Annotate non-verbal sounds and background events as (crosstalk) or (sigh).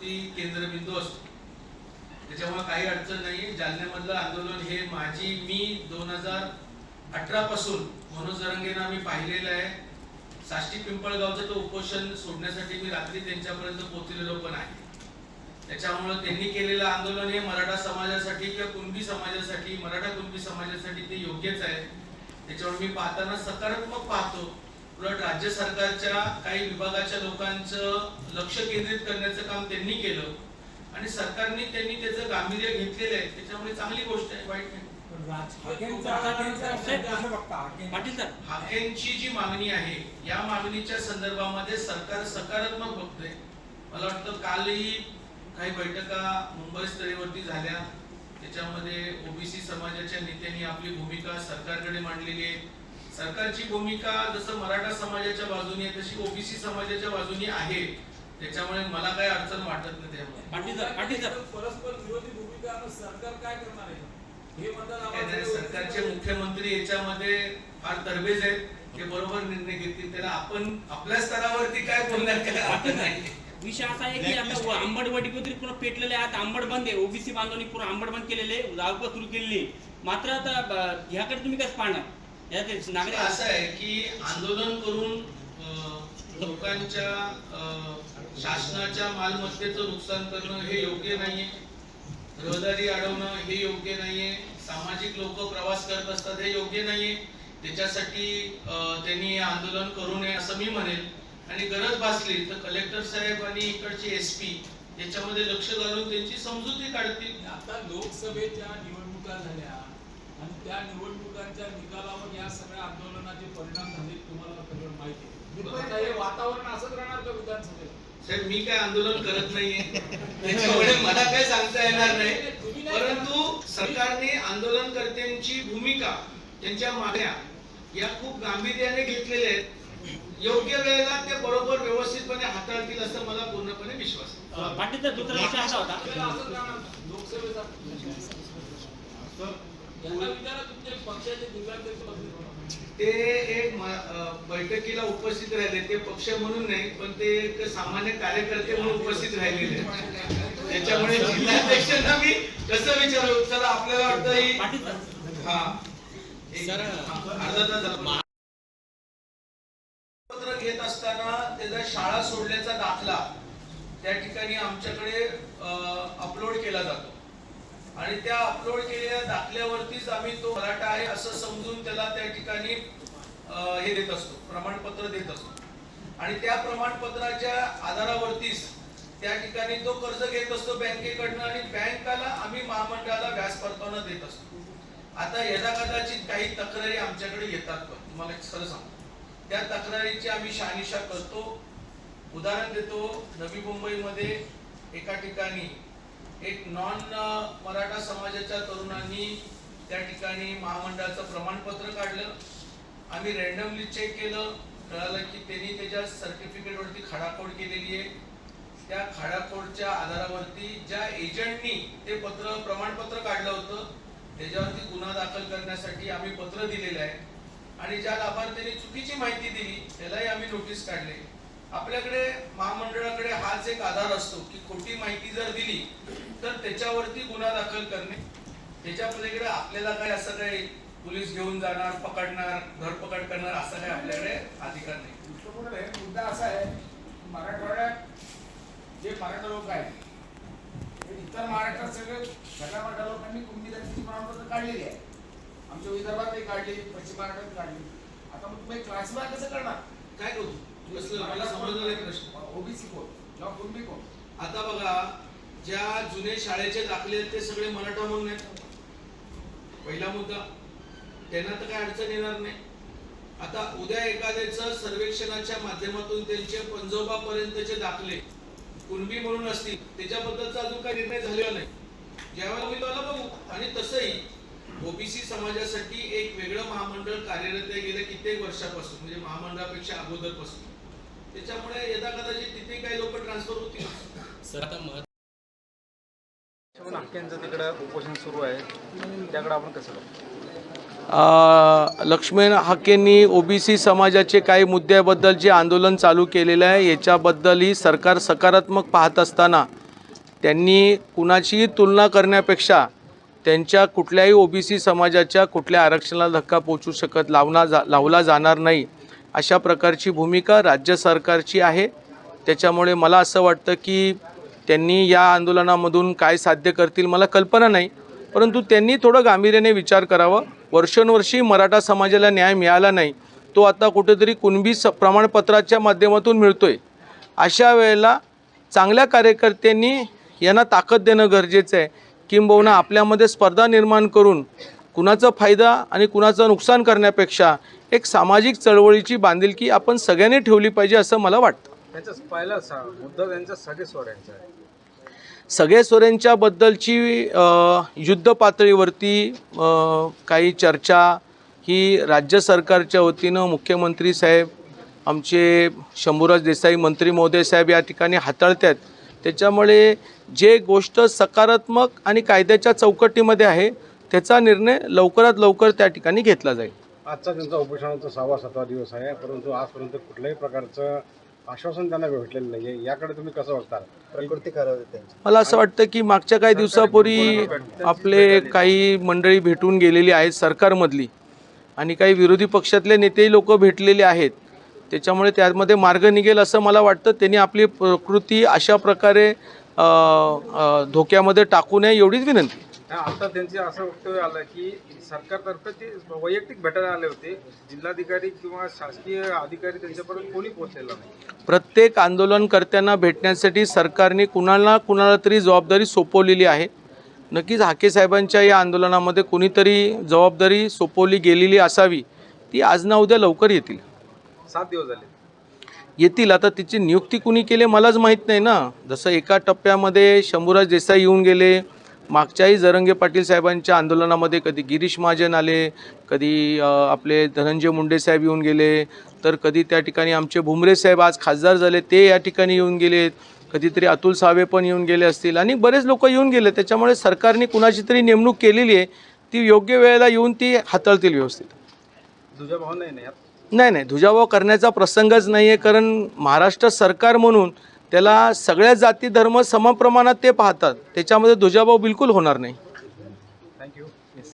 वरती केंद्रबिंदू असतो. त्याच्यामुळे काही अडचण नाही जालन्यामधलं आंदोलन हे माझी मी दोन हजार अठरा पासून मनोज जरंगेनं आम्ही पाहिलेलं आहे. साष्टी पिंपळगावचं तो उपोषण सोडण्यासाठी मी रात्री त्यांच्यापर्यंत पोहोचलेलो पण आहे. त्याच्यामुळं त्यांनी केलेलं आंदोलन हे मराठा समाजासाठी किंवा कुणबी समाजासाठी मराठा कुणबी समाजासाठी ते योग्यच आहे. त्याच्यामुळे मी पाहताना सकारात्मक पाहतो. उलट राज्य सरकारच्या काही विभागाच्या लोकांचं लक्ष केंद्रित करण्याचं काम त्यांनी केलं. आणि सरकारने त्यांनी त्याचं गांभीर्य घेतलेलं आहे त्याच्यामुळे चांगली गोष्ट आहे वाईट नाही. हाकेंचा- जी मागणी आहे या मागणीच्या संदर्भामध्ये सरकार सकारात्मक बघतंय. मला वाटतं कालही काही बैठका मुंबई स्तरीवरती झाल्या. त्याच्यामध्ये ओबीसी समाजाच्या नेत्यांनी आपली भूमिका सरकारकडे मांडलेली आहे. सरकारची भूमिका जसं मराठा समाजाच्या बाजूने आहे तशी ओबीसी समाजाच्या बाजूने आहे. त्याच्यामुळे मला काही अडचण वाटत नाही त्यामुळे. परस्पर विरोधी भूमिका सरकार काय करणार आहे? हे सरकारचे मुख्यमंत्री याच्यामध्ये फार तरबेज आहेत. ते बरोबर निर्णय घेतील. त्याला आपण आपल्या स्तरावरती काय नाही विषय असा आहे की आता आंबड वडीपत्री पुन्हा पेटलेले आहे आता आंबड बंद आहे. ओबीसी बांधवनी पूर्ण आंबड बंद केलेले धावपळ सुरू केलेली. मात्र आता ह्याकडे तुम्ही कसं पाहणार? असं आहे की आंदोलन करून लोकांच्या शासनाच्या मालमत्तेचं नुकसान करणं हे योग्य नाहीये. रहदारी अडवणं हे योग्य नाहीये. सामाजिक लोक प्रवास करत असतात हे योग्य नाहीये. त्याच्यासाठी अं, त्यांनी हे आंदोलन करू नये असं मी म्हणेल आणि गरज भासली तर कलेक्टर साहेब आणि इकडचे एस पी याच्यामध्ये लक्ष घालून त्यांची समजुती काढतील. आता लोकसभेच्या निवडणुका झाल्या. आणि त्या निवडणुकांच्या निकालावर या सगळ्या आंदोलनाचे परिणाम झाले तुम्हाला सगळं माहिती आहे. हे वातावरण असंच राहणार का विधानसभेला साहेब मी काय आंदोलन करत नाहीये. (laughs) त्याच्यामुळे मला काय सांगता येणार नाही. परंतु सरकारने आंदोलनकर्त्यांची भूमिका त्यांच्या मागण्या या खूप गांभीर्याने घेतलेल्या आहेत. योग्य वेळेला ते बरोबर व्यवस्थितपणे हाताळतील असं मला पूर्णपणे विश्वास आहे. पाटील सर दुसरा विषय असा होता. ते एक बैठकीला उपस्थित राहिले. ते पक्ष म्हणून नाही पण ते एक सामान्य कार्यकर्ते म्हणून उपस्थित राहिलेले आहेत. त्याच्यामुळे जिल्हाध्यक्षांना मी कसं विचारू? चला आपल्याला वाटतं ही हा. अर्धा तास घेत असताना त्याचा शाळा सोडल्याचा दाखला त्या ठिकाणी आमच्याकडे अपलोड केला जातो. आणि त्या अपलोड केलेल्या दाखल्यावरतीच आम्ही तो मराठा आहे असं समजून त्याला त्या ठिकाणी हे देत असतो प्रमाणपत्र देत असतो. आणि त्या प्रमाणपत्राच्या आधारावरतीच त्या ठिकाणी तो कर्ज घेत असतो बँकेकडनं आणि बँकाला आम्ही महामंडळाला व्याज परतावा देत असतो. आता यदा कदाचित काही तक्रारी आमच्याकडे येतात पण तुम्हाला एक खरं सांगतो. त्या तक्रारीची आम्ही शहानिशा करतो. उदाहरण देतो नवी मुंबईमध्ये एका ठिकाणी एक नॉन मराठा समाजाच्या तरुणांनी त्या ठिकाणी महामंडळाचं प्रमाणपत्र काढलं. आम्ही रॅन्डमली चेक केलं. कळालं की त्यांनी त्याच्या सर्टिफिकेटवरती खाडाखोड केलेली आहे. त्या खाडाखोडच्या आधारावरती ज्या एजंटनी ते पत्र प्रमाणपत्र काढलं होतं त्याच्यावरती गुन्हा दाखल करण्यासाठी आम्ही पत्र दिलेलं आहे. आणि ज्या लाभार्थ्यांनी चुकीची माहिती दिली त्यालाही आम्ही नोटीस काढले. आपल्याकडे महामंडळाकडे हाच एक आधार असतो की खोटी माहिती जर दिली तर त्याच्यावरती गुन्हा दाखल करणे. त्याच्या पलीकडे आपल्याला काय असं काही पोलीस घेऊन जाणार पकडणार धरपकड करणार असा काही आपल्याकडे अधिकार नाही. मुद्दा असा आहे मराठवाड्यात जे मराठा लोक आहेत इतर महाराष्ट्रात सगळे सगळ्या मराठा लोकांनी कुणबी जातीची प्रमाणपत्र काढलेली आहे. आमच्या विदर्भातही काढली पश्चिम महाराष्ट्रात काढली. आता मग तुम्ही क्लासिफाय कसं करणार? काय करू? मला प्रश्न. ओबीसी कोण? किंवा कुणबी कोण? आता बघा ज्या जुने शाळेचे दाखले आहेत ते सगळे मराठा म्हणून आहेत. पहिला मुद्दा त्यांना तर काय अडचण येणार नाही. आता उद्या एखाद्याचं सर्वेक्षणाच्या माध्यमातून त्यांचे पंजोबा पर्यंतचे दाखले कुणबी म्हणून असतील त्याच्याबद्दलचा अजून काही निर्णय झालेला नाही. ज्यावेळेला होईल त्याला बघू. आणि तसंही ओबीसी समाजासाठी एक वेगळं महामंडळ कार्यरत आहे गेल्या कित्येक वर्षापासून म्हणजे महामंडळापेक्षा अगोदरपासून. त्याच्यामुळे यदा कदाचित तिथे काही लोक ट्रान्सफर होतील. सर आता महत्त्व म्हणून हाक्यांचं तिकडं उपोषण सुरू आहे. त्याकडे आपण कसं बघतो? लक्ष्मण हाकेंनी ओबीसी समाजाचे काही मुद्द्याबद्दल जे आंदोलन चालू केलेलं आहे याच्याबद्दलही सरकार सकारात्मक पाहत असताना त्यांनी कुणाचीही तुलना करण्यापेक्षा त्यांच्या कुठल्याही ओबीसी समाजाच्या कुठल्या आरक्षणाला धक्का पोचू शकत लावला जा लावला जाणार नाही. अशा प्रकारची भूमिका राज्य सरकारची आहे. त्याच्यामुळे मला असं वाटतं की त्यांनी या आंदोलनामधून काय साध्य करतील मला कल्पना नाही. परंतु त्यांनी थोडं गांभीर्याने विचार करावा. वर्षानुवर्षी मराठा समाजाला न्याय मिळाला नाही. तो आता कुठेतरी कुणबी स प्रमाणपत्राच्या माध्यमातून मिळतो आहे अशा वेळेला चांगल्या कार्यकर्त्यांनी यांना ताकद देणं गरजेचं आहे. किंबहुना आपल्यामध्ये स्पर्धा निर्माण करून कुणाचा फायदा आणि कुणाचं नुकसान करण्यापेक्षा एक सामाजिक चळवळीची बांधिलकी आपण सगळ्यांनी ठेवली पाहिजे असं मला वाटतं. त्यांचा पहिला सा- मुद्दा त्यांचा सगळे सोड्यांचा आहे. सगळे सोऱ्यांच्या बद्दलची युद्ध पातळीवरती काही चर्चा ही राज्य सरकारच्या वतीनं मुख्यमंत्री साहेब आमचे शंभूराज देसाई मंत्री महोदय साहेब या ठिकाणी हाताळतात. त्याच्यामुळे जे गोष्ट सकारात्मक आणि कायद्याच्या चौकटीमध्ये आहे त्याचा निर्णय लवकरात लवकर त्या ठिकाणी घेतला जाईल. आजचा त्यांचा उपोषणाचा सहावा सातवा दिवस आहे परंतु आजपर्यंत कुठल्याही प्रकारचं आश्वासन त्यांना भेटलेलं नाही याकडे तुम्ही कसं बघता प्रकृती मला असं वाटतं की मागच्या काही दिवसापूर्वी आपले काही मंडळी भेटून गेलेली आहेत सरकारमधली आणि काही विरोधी पक्षातले नेतेही लोक भेटलेले आहेत. त्याच्यामुळे त्यामध्ये मार्ग निघेल असं मला वाटतं. त्यांनी आपली प्रकृती अशा प्रकारे धोक्यामध्ये टाकू नये एवढीच विनंती. आता त्यांचे असं वक्तव्य आलं की सरकारतर्फे ते वैयक्तिक भेटायला आले होते. जिल्हाधिकारी किंवा शासकीय अधिकारी त्यांच्यापर्यंत कोणी पोहोचलेला नाही. प्रत्येक आंदोलनकर्त्यांना भेटण्यासाठी सरकारने कुणाला कुणाला तरी जबाबदारी सोपवलेली आहे. नक्कीच हाके साहेबांच्या या आंदोलनामध्ये कुणीतरी जबाबदारी सोपवली गेलेली असावी ती आज ना उद्या लवकर येतील. सात दिवस झाले. येतील. आता तिची नियुक्ती कुणी केली मलाच माहीत नाही ना. जसं एका टप्प्यामध्ये शंभूराज देसाई येऊन गेले मागच्याही जरंगे पाटील साहेबांच्या आंदोलनामध्ये कधी गिरीश महाजन आले कधी आपले धनंजय मुंडे साहेब येऊन गेले तर कधी त्या ठिकाणी आमचे भुमरे साहेब आज खासदार झाले ते या ठिकाणी येऊन गेलेत कधीतरी अतुल सावे पण येऊन गेले असतील आणि बरेच लोक येऊन गेले. त्याच्यामुळे सरकारने कुणाची तरी नेमणूक केलेली आहे ती योग्य वेळेला येऊन ती हाताळतील व्यवस्थित. नाही नाही नाही धुजाभाव करण्याचा प्रसंगच नाही आहे कारण महाराष्ट्र सरकार म्हणून त्याला सगळ्या जाती धर्म समप्रमाणात ते पाहतात. त्याच्यामध्ये धुजाभाव बिलकुल होणार नाही.